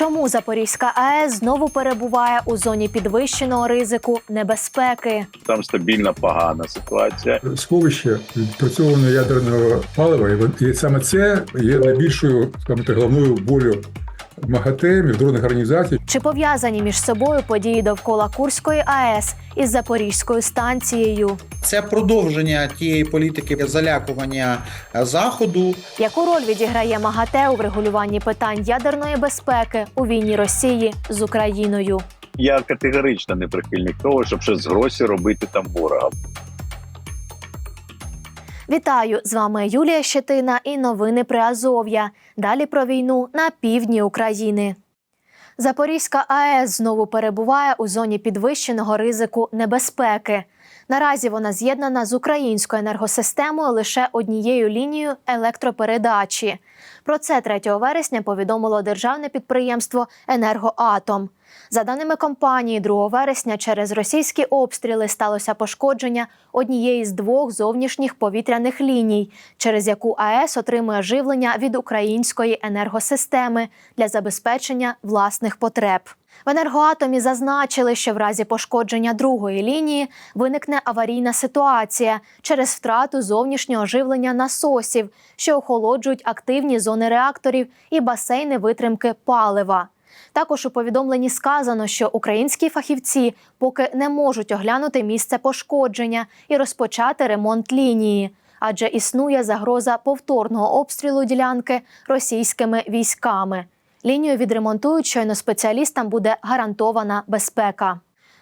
Чому Запорізька АЕС знову перебуває у зоні підвищеного ризику небезпеки? Там стабільна погана ситуація. сховище відпрацьованого ядерного палива, і саме це є найбільшою скажімо так, головною болю МАГАТЕ, міжнародних організацій. Чи пов'язані між собою події довкола Курської АЕС із Запорізькою станцією? Це продовження тієї політики залякування е, заходу. Яку роль відіграє МАГАТЕ у врегулюванні питань ядерної безпеки у війні Росії з Україною? Я категорично не прихильник того, щоб щось з гросі робити там ворога. Вітаю! З вами Юлія Щетина і новини Приазов'я. Далі про війну на півдні України. Запорізька АЕС знову перебуває у зоні підвищеного ризику небезпеки. Наразі вона з'єднана з українською енергосистемою лише однією лінією електропередачі. Про це 3 вересня повідомило державне підприємство Енергоатом. За даними компанії, 2 вересня через російські обстріли сталося пошкодження однієї з двох зовнішніх повітряних ліній, через яку АЕС отримує живлення від української енергосистеми для забезпечення власних потреб. В енергоатомі зазначили, що в разі пошкодження другої лінії виникне аварійна ситуація через втрату зовнішнього живлення насосів, що охолоджують активні зони реакторів і басейни витримки палива. Також у повідомленні сказано, що українські фахівці поки не можуть оглянути місце пошкодження і розпочати ремонт лінії, адже існує загроза повторного обстрілу ділянки російськими військами. Лінію відремонтують, щойно спеціалістам буде гарантована безпека.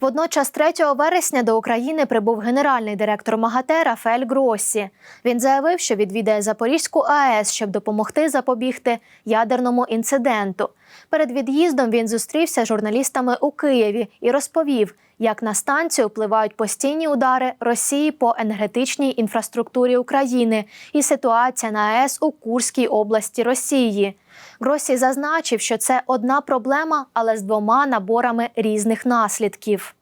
Водночас, 3 вересня до України прибув генеральний директор МАГАТЕ Рафаель Гроссі. Він заявив, що відвідає Запорізьку АЕС, щоб допомогти запобігти ядерному інциденту. Перед від'їздом він зустрівся з журналістами у Києві і розповів, як на станцію впливають постійні удари Росії по енергетичній інфраструктурі України і ситуація на АЕС у Курській області Росії. Гросі зазначив, що це одна проблема, але з двома наборами різних наслідків.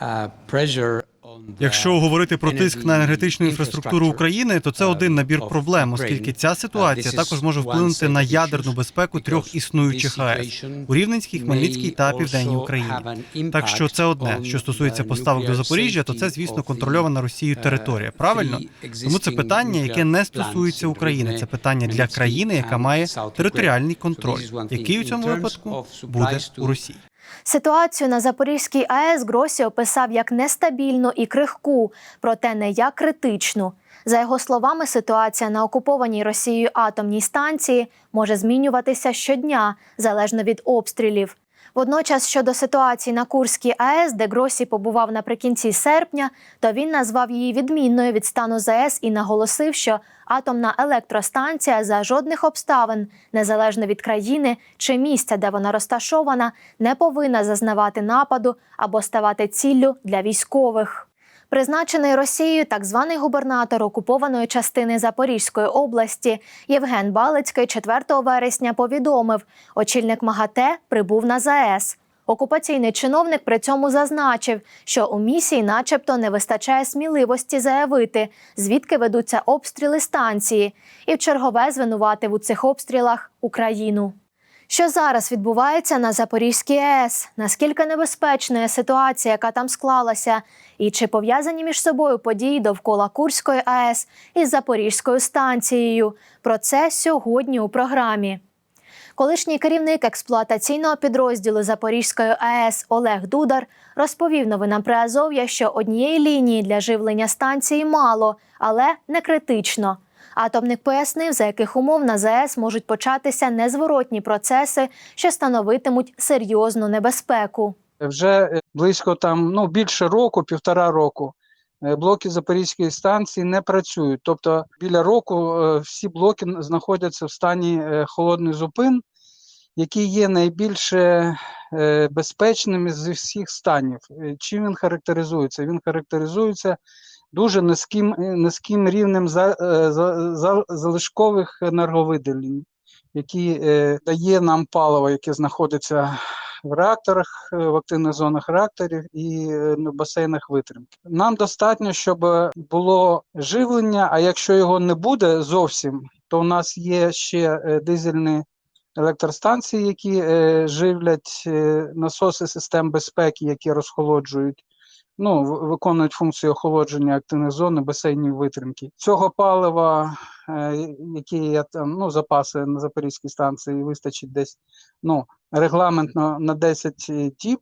Uh, Якщо говорити про тиск на енергетичну інфраструктуру України, то це uh, один набір проблем, оскільки ця uh, ситуація також може вплинути на ядерну безпеку трьох існуючих АЕС у Рівненській, Хмельницькій та Південній Україні. Так що це одне, що стосується поставок до Запоріжжя, то це, звісно, контрольована Росією територія. Правильно? Тому це питання, яке не стосується України. Це питання для країни, яка має територіальний контроль, який у цьому випадку буде у Росії. Ситуацію на Запорізькій АЕС Гросі описав як нестабільну і крихку, проте не як критичну. За його словами, ситуація на окупованій Росією атомній станції може змінюватися щодня залежно від обстрілів. Водночас щодо ситуації на Курській АЕС, де Гросі побував наприкінці серпня, то він назвав її відмінною від стану ЗАЕС і наголосив, що атомна електростанція за жодних обставин, незалежно від країни чи місця, де вона розташована, не повинна зазнавати нападу або ставати ціллю для військових. Призначений Росією так званий губернатор окупованої частини Запорізької області Євген Балицький 4 вересня повідомив, очільник МАГАТЕ прибув на ЗАЕС. Окупаційний чиновник при цьому зазначив, що у місії, начебто, не вистачає сміливості заявити, звідки ведуться обстріли станції, і в чергове звинуватив у цих обстрілах Україну. Що зараз відбувається на Запорізькій АЕС? Наскільки небезпечна ситуація, яка там склалася, і чи пов'язані між собою події довкола Курської АЕС із Запорізькою станцією? Про це сьогодні у програмі. Колишній керівник експлуатаційного підрозділу Запорізької АЕС Олег Дудар розповів новинам Приазов'я, що однієї лінії для живлення станції мало, але не критично. Атомник пояснив, за яких умов на ЗАЕС можуть початися незворотні процеси, що становитимуть серйозну небезпеку. вже е, близько там ну більше року, півтора року. е, Блоки Запорізької станції не працюють. Тобто біля року е, всі блоки знаходяться в стані холодний зупин, який є найбільш е, безпечним з всіх станів. Чим він характеризується? Він характеризується дуже низьким, е, низьким рівнем за, е, за, за, залишкових енерговидалень, які е, дає нам паливо, яке знаходиться в реакторах, е, в активних зонах реакторів і на басейнах витримки. Нам достатньо, щоб було живлення, а якщо його не буде зовсім, то у нас є ще дизельні електростанції, які е, живлять е, насоси систем безпеки, які розхолоджують, ну, виконують функцію охолодження активних зон і басейнів витримки. Цього палива, е, які є там, ну, запаси на Запорізькій станції, вистачить десь ну, регламентно на 10 діб.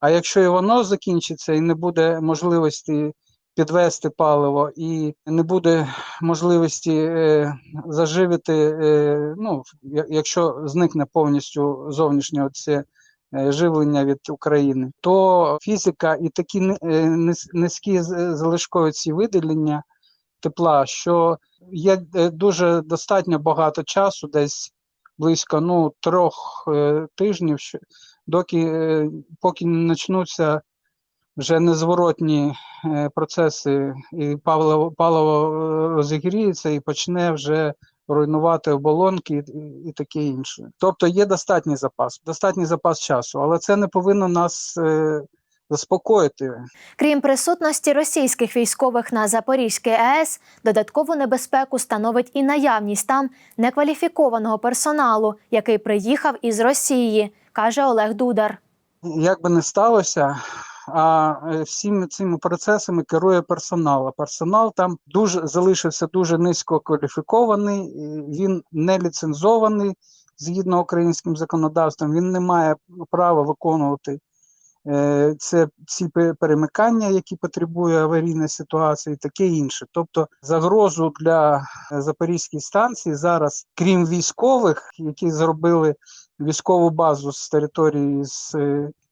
А якщо і воно закінчиться і не буде можливості підвести паливо, і не буде можливості е, заживити, е, ну, якщо зникне повністю зовнішнє це е, живлення від України, то фізика і такі е, низькі залишкові ці виділення тепла, що є е, дуже достатньо багато часу, десь близько ну, трьох е, тижнів, доки е, поки не почнуться вже незворотні е, процеси, і паливо, е, розігріється і почне вже руйнувати оболонки і, і таке інше. Тобто є достатній запас, достатній запас часу, але це не повинно нас е, заспокоїти. Крім присутності російських військових на Запорізькій АЕС, додаткову небезпеку становить і наявність там некваліфікованого персоналу, який приїхав із Росії, каже Олег Дудар. Як би не сталося, а е, всіми цими процесами керує персонал. А персонал там дуже залишився дуже низько кваліфікований, він не ліцензований згідно українським законодавством. Він не має права виконувати е, це ці перемикання, які потребує аварійної ситуації, і таке інше. Тобто загрозу для е, Запорізької станції зараз, крім військових, які зробили військову базу з території з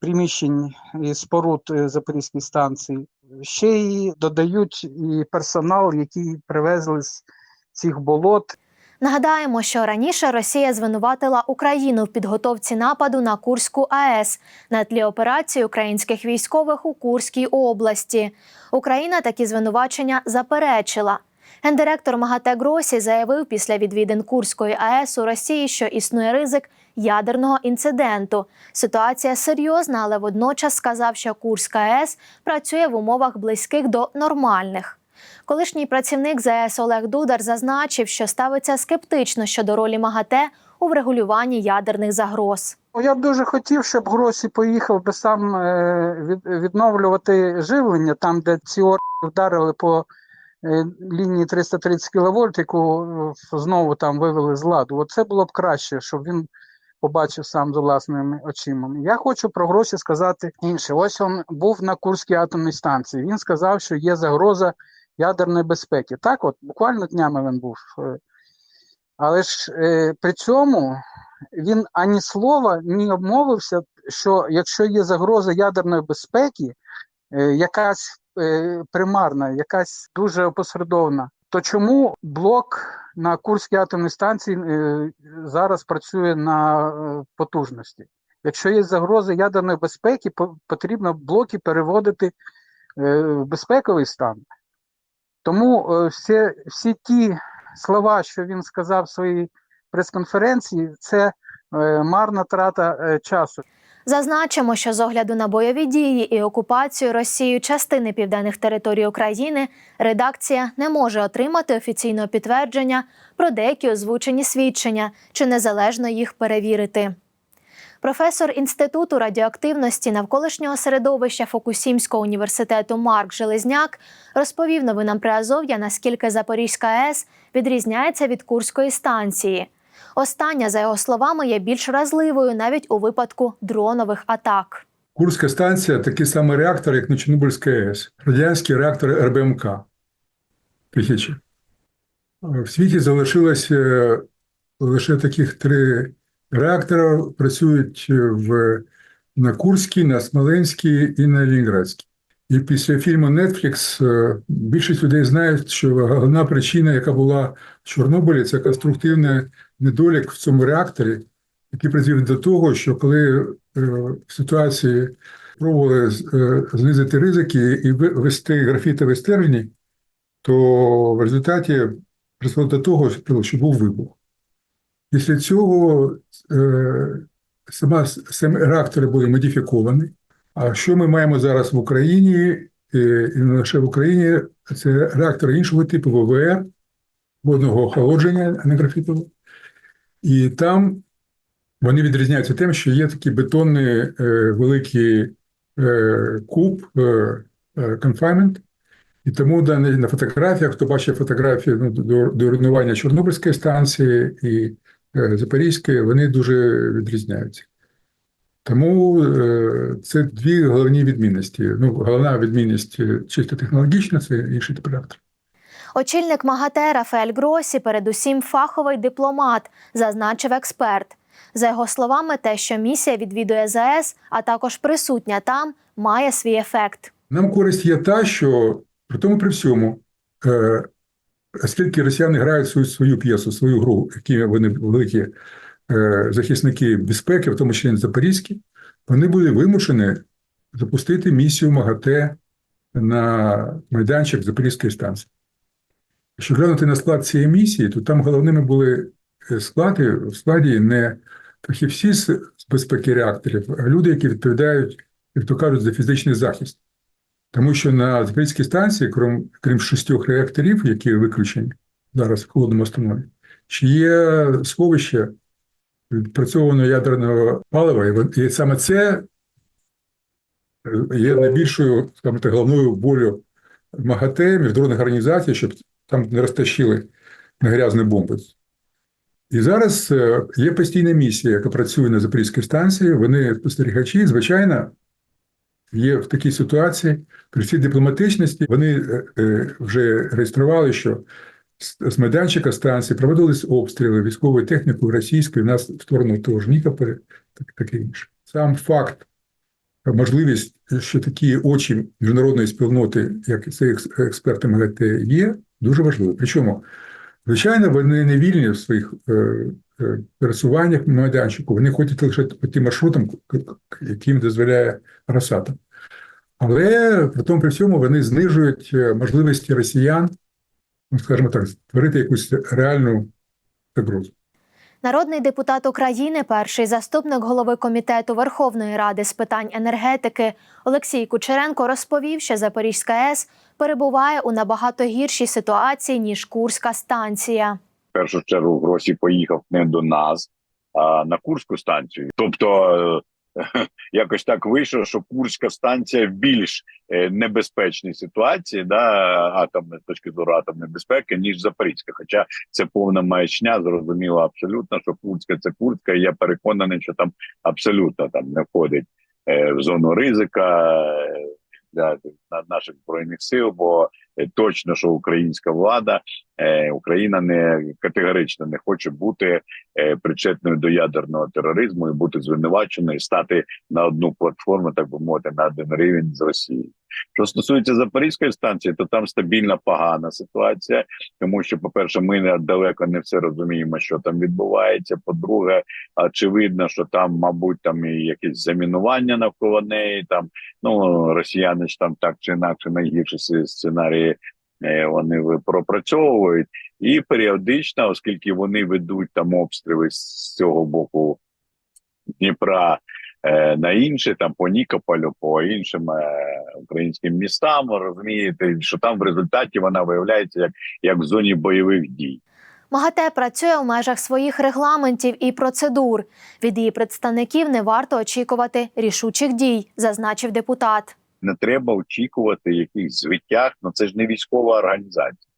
приміщень і споруд е, Запорізької станції. Ще й додають і персонал, який привезли з цих болот. Нагадаємо, що раніше Росія звинуватила Україну в підготовці нападу на Курську АЕС на тлі операції українських військових у Курській області. Україна такі звинувачення заперечила. Гендиректор МАГАТЕ Гросі заявив після відвідин Курської АЕС у Росії, що існує ризик ядерного інциденту. Ситуація серйозна, але водночас сказав, що Курська АЕС працює в умовах близьких до нормальних. Колишній працівник ЗАЕС Олег Дудар зазначив, що ставиться скептично щодо ролі МАГАТЕ у врегулюванні ядерних загроз. Ну, Я б дуже хотів, щоб Гросі поїхав би сам е, від, відновлювати живлення там, де ці орки вдарили по е, лінії 330 кВт, яку е, знову там вивели з ладу. Оце було б краще, щоб він побачив сам за власними очима. Я хочу про Гросі сказати інше. Ось він був на Курській атомній станції. Він сказав, що є загроза ядерної безпеки. Так, от буквально днями він був. е. Але ж е, при цьому він ані слова не обмовився, що якщо є загроза ядерної безпеки, е, якась примарна, якась дуже опосередована, то чому блок на Курській атомній станції е, зараз працює на е, потужності? Якщо є загроза ядерної безпеки, потрібно блоки переводити е, в безпековий стан. Тому всі, всі ті слова, що він сказав в своїй прес-конференції, це марна трата е, часу. Зазначимо, що з огляду на бойові дії і окупацію Росією частини південних територій України редакція не може отримати офіційного підтвердження про деякі озвучені свідчення чи незалежно їх перевірити. Професор Інституту радіоактивності навколишнього середовища Фокусімського університету Марк Железняк розповів новинам Приазов'я, наскільки Запорізька АЕС відрізняється від Курської станції. Остання, за його словами, є більш вразливою навіть у випадку дронових атак. Курська станція такий самий реактор, як на Чорнобильська АЕС, радянські реактори РБМК. Тисячі. В світі залишилось е, лише таких три реактора, працюють в, на Курській, на Смоленській і на Лінградській. І після фільму Netflix е, більшість людей знають, що головна причина, яка була в Чорнобилі, це конструктивний недолік в цьому реакторі, який призвів до того, що коли е, в ситуації пробували е, знизити ризики і ввести графітові стержні, то в результаті призвело до того, що був вибух. Після цього сама, самі реактори були модифіковані. А що ми маємо зараз в Україні, е, і не лише в Україні, це реактори іншого типу ВВР, водного охолодження, графітового. І там Вони відрізняються тим, що є такий бетонний е, великий е, куб е, е, і тому да, на фотографіях, хто бачив фотографії ну, до, до руйнування Чорнобильської станції і е, Запорізької, вони дуже відрізняються. Тому е, це дві головні відмінності. Ну, головна відмінність е, чисто технологічна, це інший тип реактора. Очільник МАГАТЕ Рафаель Гросі, передусім фаховий дипломат, зазначив експерт. За його словами, те, що місія відвідує ЗАЕС, а також присутня там, має свій ефект. Нам користь є та, що при тому при всьому, е, оскільки росіяни грають свою, свою п'єсу, свою гру, які вони великі захисники безпеки, в тому числі Запорізькі, вони були вимушені запустити місію МАГАТЕ на майданчик Запорізької станції. Якщо глянути на склад цієї місії, то там головними були е, склади в складі не фахівці з безпеки реакторів, а люди, які відповідають, як то кажуть, за фізичний захист. Тому що на Запорізькій станції, крім, крім шістьох реакторів, які виключені зараз в холодному станові, ще є сховище відпрацьованого ядерного палива, і саме це е, є найбільшою, скажімо так, головною болю МАГАТЕ, міжнародних організацій, щоб там не розтащили на грязні бомби. І зараз е, є постійна місія, яка працює на Запорізькій станції. Вони спостерігачі, звичайно, є в такій ситуації, при всій дипломатичності, вони е, вже реєстрували, що з- майданчика станції проводились обстріли військовою технікою російською, в нас в сторону того ж Нікополя, так, таке інше. Сам факт, можливість, що такі очі міжнародної спільноти, як це екс- експерти МАГАТЕ, є, дуже важливо. Причому, звичайно, вони не вільні в своїх е, е, пересуваннях на майданчику, вони ходять лише по тим к- яким дозволяє Росатом. Але при тому при всьому вони знижують е, можливості росіян, ну, скажімо так, створити якусь реальну загрозу. Народний депутат України, перший заступник голови комітету Верховної Ради з питань енергетики Олексій Кучеренко розповів, що Запорізька АЕС перебуває у набагато гіршій ситуації ніж Курська станція. В першу чергу Гросі поїхав не до нас, а на Курську станцію. Тобто якось так вийшло, що Курська станція в більш е, небезпечній ситуації, да, атомної точки зору атомної безпеки, ніж Запорізька. Хоча це повна маячня, зрозуміло абсолютно, що Курська це Курська, і я переконаний, що там абсолютно там не входить е, в зону ризика. е, Для наших збройних сил, бо точно, що українська влада е, Україна не категорично не хоче бути е, причетною до ядерного тероризму і бути звинуваченою, стати на одну платформу, так би мовити, на один рівень з Росією. Що стосується Запорізької станції, то там стабільна погана ситуація, тому що, по-перше, ми не- далеко не все розуміємо, що там відбувається. По-друге, очевидно, що там, мабуть, там і якесь замінування навколо неї. Там ну росіяни ж там так чи інакше найгірші сценарії е, вони пропрацьовують, і періодично, оскільки вони ведуть там обстріли з цього боку Дніпра. Е, На інші там по Нікополю, по іншим е, українським містам, розумієте, що там в результаті вона виявляється як, як в зоні бойових дій. МАГАТЕ працює у межах своїх регламентів і процедур. Від її представників не варто очікувати рішучих дій, зазначив депутат. не треба очікувати якихось звитяг. Ну це ж не військова організація.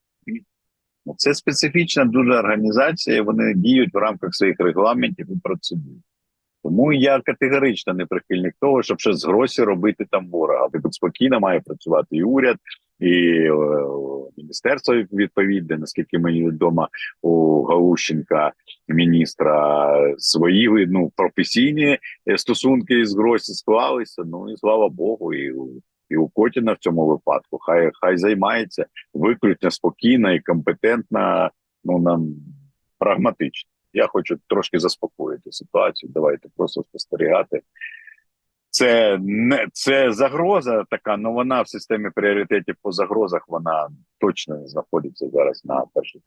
Ну, Це специфічна дуже організація, вони діють в рамках своїх регламентів і процедур. Тому я категорично не прихильник того, щоб ще з гросі робити там ворога. Тут спокійно має працювати і уряд, і е, міністерство відповідне, наскільки мені відомо, у Галущенка, міністра, свої ну, професійні е, стосунки з гросі склалися. Ну і слава Богу, і і у Котіна в цьому випадку. Хай хай займається виключно спокійно і компетентно, ну нам прагматично. Я хочу трошки заспокоїти ситуацію. Давайте просто спостерігати. Це не це загроза така, але вона в системі пріоритетів по загрозах вона точно не знаходиться зараз на перших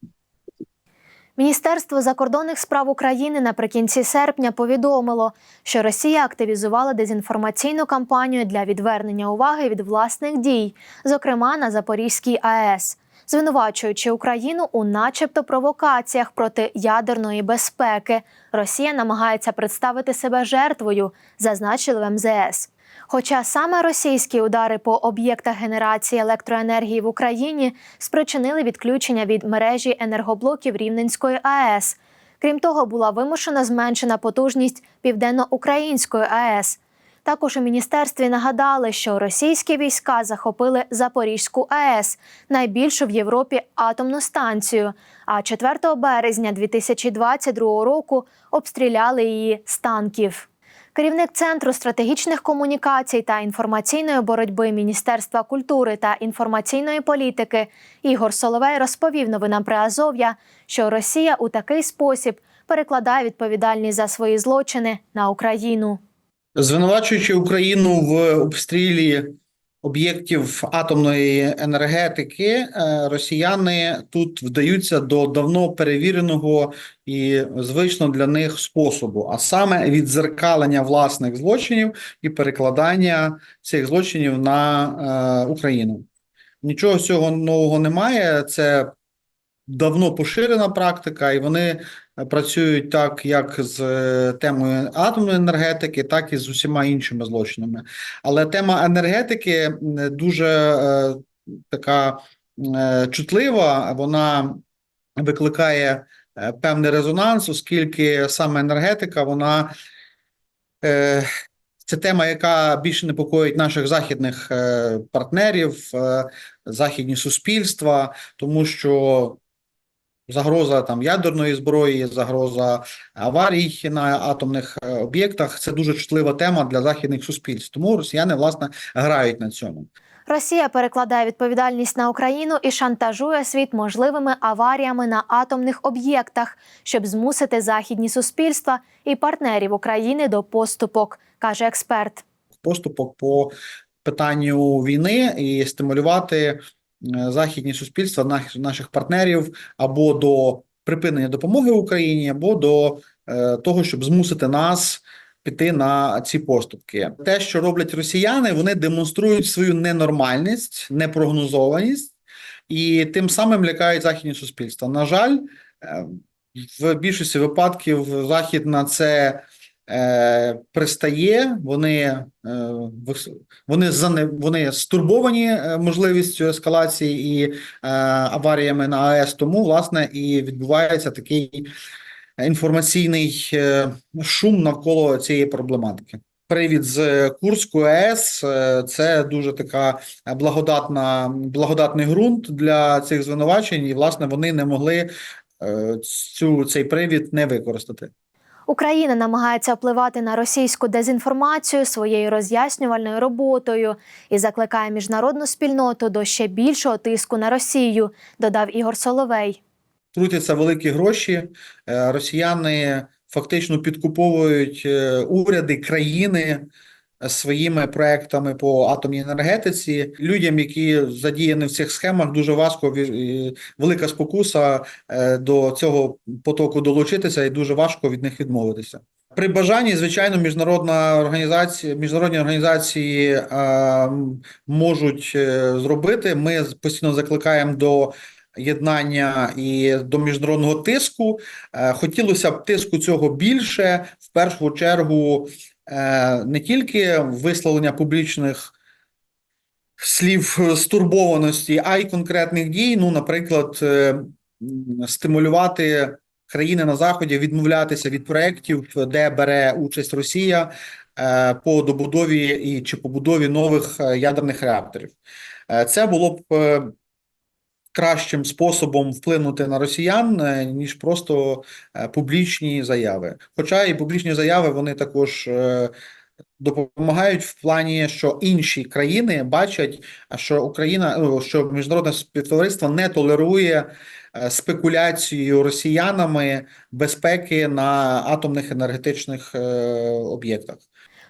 Міністерство закордонних справ України наприкінці серпня повідомило, що Росія активізувала дезінформаційну кампанію для відвернення уваги від власних дій, зокрема на Запорізькій АЕС. Звинувачуючи Україну у начебто провокаціях проти ядерної безпеки, Росія намагається представити себе жертвою, зазначили в МЗС. Хоча саме російські удари по об'єктах генерації електроенергії в Україні спричинили відключення від мережі енергоблоків Рівненської АЕС. Крім того, була вимушено зменшена потужність Південно-Української АЕС. Також у міністерстві нагадали, що російські війська захопили Запорізьку АЕС, найбільшу в Європі атомну станцію. А 4 березня 2022 року обстріляли її з танків. Керівник центру стратегічних комунікацій та інформаційної боротьби Міністерства культури та інформаційної політики Ігор Соловей розповів новинам при Азов'я, що Росія у такий спосіб перекладає відповідальність за свої злочини на Україну. Звинувачуючи Україну в обстрілі об'єктів атомної енергетики, е, росіяни тут вдаються до давно перевіреного і звично для них способу, а саме відзеркалення власних злочинів і перекладання цих злочинів на е, Україну. Нічого цього нового немає. Це давно поширена практика, і вони працюють так, як з е, темою атомної енергетики, так і з усіма іншими злочинами. Але тема енергетики дуже е, така е, чутлива, вона викликає певний резонанс, оскільки саме енергетика, вона це тема, яка більше непокоїть наших західних партнерів, західні суспільства, тому що загроза там ядерної зброї, загроза аварій на атомних е, об'єктах це дуже чутлива тема для західних суспільств. Тому росіяни власне грають на цьому. Росія перекладає відповідальність на Україну і шантажує світ можливими аваріями на атомних об'єктах, щоб змусити західні суспільства і партнерів України до поступок, каже експерт. поступок по питанню війни і стимулювати західні суспільства, наших партнерів або до припинення допомоги Україні, або до е, того, щоб змусити нас піти на ці поступки. Те, що роблять росіяни, вони демонструють свою ненормальність, непрогнозованість і тим самим лякають західні суспільства. На жаль, е, в більшості випадків Захід на це е, пристає, вони, е, вони, зане, вони стурбовані е, можливістю ескалації і е, аваріями на АЕС, тому, власне, і відбувається такий інформаційний е, шум навколо цієї проблематики. Привід з Курську АЕС е, це дуже така благодатна, благодатний ґрунт для цих звинувачень, і власне вони не могли е, цю цей привід не використати. Україна намагається впливати на російську дезінформацію своєю роз'яснювальною роботою і закликає міжнародну спільноту до ще більшого тиску на Росію, додав Ігор Соловей. Крутяться великі гроші. е, Росіяни фактично підкуповують е, уряди країни своїми проектами по атомній енергетиці. Людям, які задіяні в цих схемах, дуже важко велика спокуса е, до цього потоку долучитися, і дуже важко від них відмовитися. При бажанні, звичайно, міжнародна організація, міжнародні організації е, можуть е, зробити. Ми постійно закликаємо до єднання і до міжнародного тиску. Е, Хотілося б тиску цього більше, в першу чергу, не тільки висловлення публічних слів стурбованості, а й конкретних дій. Ну, наприклад, е, стимулювати країни на заході відмовлятися від проєктів, де бере участь Росія е, по добудові і чи побудові нових е, ядерних реакторів. Е, Це було б е, кращим способом вплинути на росіян, е, ніж просто е, публічні заяви. Хоча і публічні заяви вони також е, допомагають в плані, що інші країни бачать, що Україна, ну, що міжнародне співтовариство не толерує спекуляцію росіянами безпеки на атомних енергетичних об'єктах.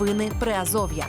Новини Приазов'я.